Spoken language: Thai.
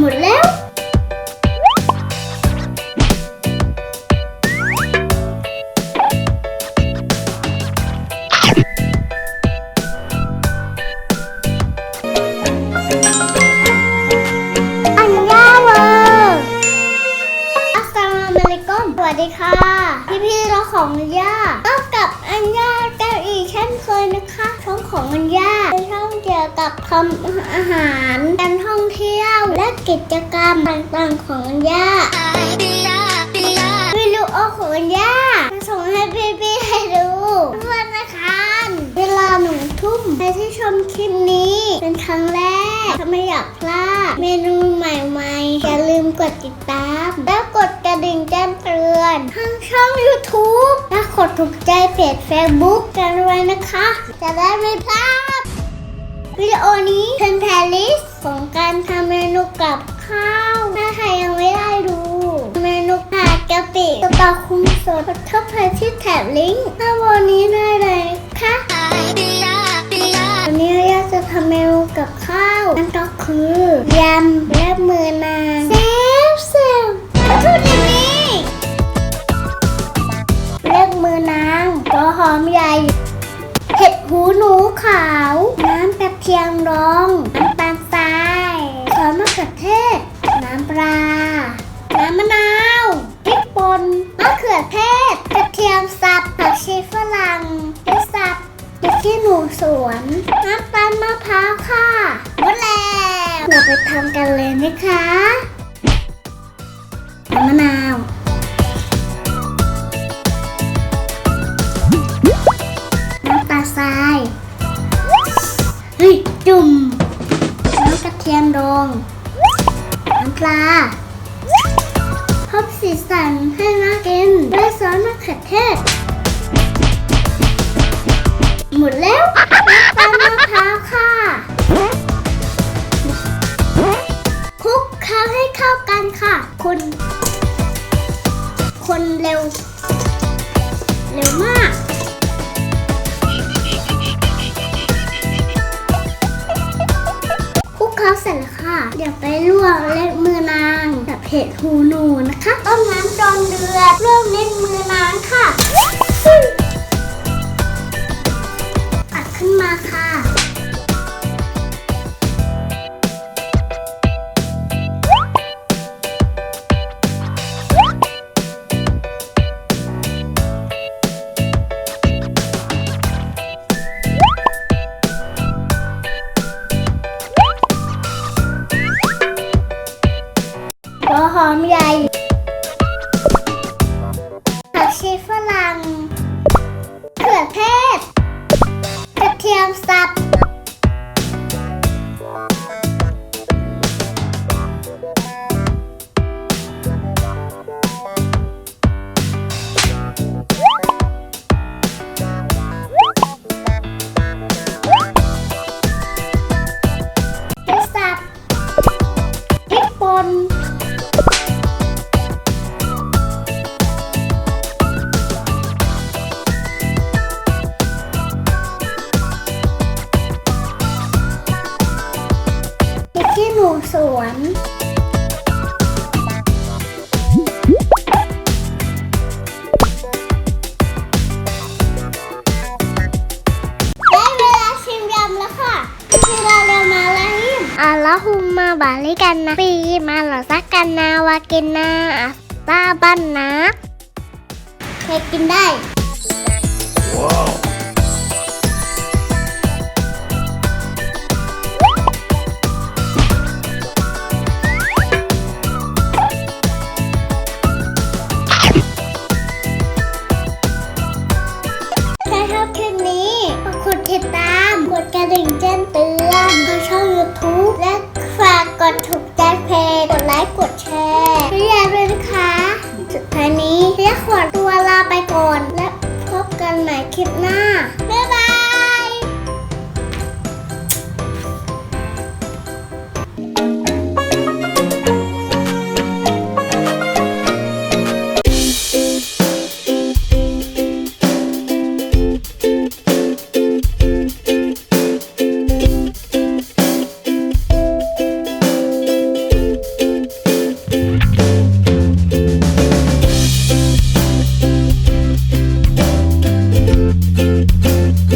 หมดแล้ว อันยาเวอร์อัสสลามุอะลัยกุมสวัสดีค่ะ พี่พี่ๆเราของอัญญาก็กับอัญญาแกันอีกเช่นเคยนะคะช่องของอัญญาเป็นช่องเกี่ยว กับทำอาหาร การท่องเที่ยว และกิจกรรมต่างๆของอัญญาวิดีโอของอัญญาส่งให้พี่พี่ๆให้ดูทุกวันนะคะเวลาหนึ่งทุ่มใครที่ชมคลิปนี้ เป็นครั้งแรกถ้าไม่อยากพลาดเมนูใหม่ๆ อย่าลืมกดติดตาม แล้วกดกระดิ่งแจ้งเตือนทางช่อง YouTube และกดถูกใจเพจ Facebook กันไว้นะคะ จะได้ไม่พลาด วิดีโอนี้เป็นแพลลิสของการทำเมนูกับข้าว ถ้าใครยังไม่ได้ดู เมนูผัดกะปิสตอคุมสดกดเข้าไปที่แถบลิงก์ข้าวันนี้ได้เลยค่ะวันนี้เราจะทำเมนูกับข้าวนั่นก็คือ พริกขี้หนูสวนน้ำตาลมะพร้าวค่ะหมดแล้วเราไปทำกันเลยนะคะน้ำมะนาวน้ำตาลทรายเฮ้ยจุ่มน้ำกระเทียมดองน้ำปลาเพิ่มสีสันให้น่า เท่ากันค่ะ คน คนเร็ว เร็วมากคลุกเคล้าเสร็จแล้วค่ะ เดี๋ยวไปลวกเล็บมือนางกับเห็ดหูหนูนะคะ ต้มน้ำจนเดือดลวกเล็บมือน พริกขี้หนูสวนได้เวลาชิมยำแล้วค่ะที่เราเร็วมาแล้วฮิมอัลลอฮุมมาบาลิกันนะปีมาหลอซักกันนาวากินนาอัสตาบันนะเคยกินได้ Wow. ดิ่งแจ้งเตือนทาช่อง YouTube และฝากกดถูกใจเพจกดไลค์กดแชร์ไม่อย่าลืนะคะสุดท้ายนี้เรียกขวดตัวลาไปก่อน และพบกันใหม่คลิปหน้า